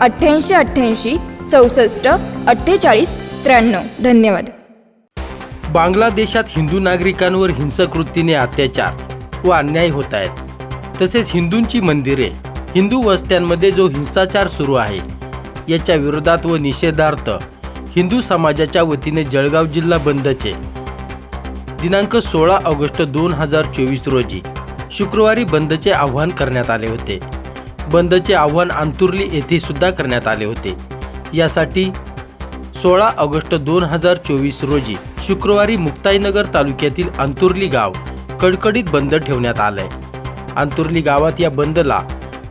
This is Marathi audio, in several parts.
अठ्ठ्याऐंशी अठ्ठ्याऐंशी चौसष्ट अठ्ठेचाळीस त्र्याण्णव. धन्यवाद. बांगलादेशात हिंदू नागरिकांवर हिंसक वृत्तीने अत्याचार व अन्याय होत आहेत. तसेच हिंदूंची मंदिरे हिंदू वस्त्यांमध्ये जो हिंसाचार सुरू आहे याच्या विरोधात व निषेधार्थ हिंदू समाजाच्या वतीने जळगाव जिल्हा बंदचे दिनांक सोळा ऑगस्ट दोन हजार चोवीस रोजी शुक्रवारी बंदचे आवाहन करण्यात आले होते. बंदचे आव्हान अंतुर्ली येथे सुद्धा करण्यात आले होते. यासाठी सोळा ऑगस्ट दोन हजार चोवीस रोजी शुक्रवारी मुक्ताईनगर तालुक्यातील अंतुर्ली गाव कडकडीत बंद ठेवण्यात आलंय. अंतुर्ली गावात या बंदला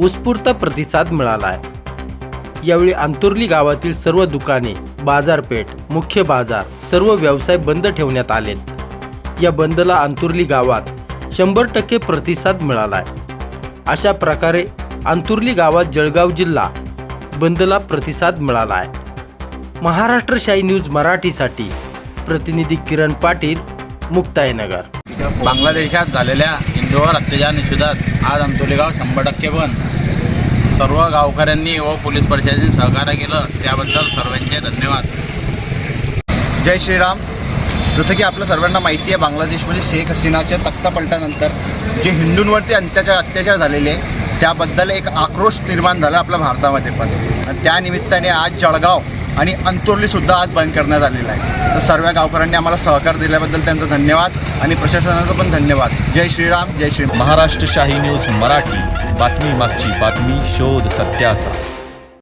उत्स्फूर्त प्रतिसाद मिळाला आहे यावेळी अंतुर्ली गावातील सर्व दुकाने बाजारपेठ मुख्य बाजार सर्व व्यवसाय बंद ठेवण्यात आलेत. या बंदला अंतुर्ली गावात शंभर टक्के प्रतिसाद मिळाला आहे अशा प्रकारे अंतुर्ली गावात जळगाव जिल्हा बंदला प्रतिसाद मिळाला आहे महाराष्ट्र शाही न्यूज मराठीसाठी प्रतिनिधी किरण पाटील मुक्ताईनगर. बांगलादेशात झालेल्या हिंदूवर अत्याचार निषेधात आज आमचोली गाव शंभर टक्के बंद. सर्व गावकऱ्यांनी व पोलीस प्रशासनाने सहकार्य केलं. त्याबद्दल सर्वांचे धन्यवाद. जय श्रीराम. जसं की आपल्या सर्वांना माहिती आहे बांगलादेशमध्ये शेख हसीनाच्या तख्तापलटानंतर जे हिंदूंवरती अत्याचार अत्याचार झालेले आहे, त्याबद्दल एक आक्रोश निर्माण झाला आपल्या भारतामध्ये पण. आणि त्या निमित्ताने आज जळगाव आणि अंतुर्लीसुद्धा आज बंद करण्यात आलेलं आहे. तर सर्व गावकऱ्यांनी आम्हाला सहकार दिल्याबद्दल त्यांचा धन्यवाद आणि प्रशासनाचा पण धन्यवाद. जय श्रीराम जय श्री महाराष्ट्र शाही न्यूज मराठी. बातमी मागची बातमी शोध सत्याचा.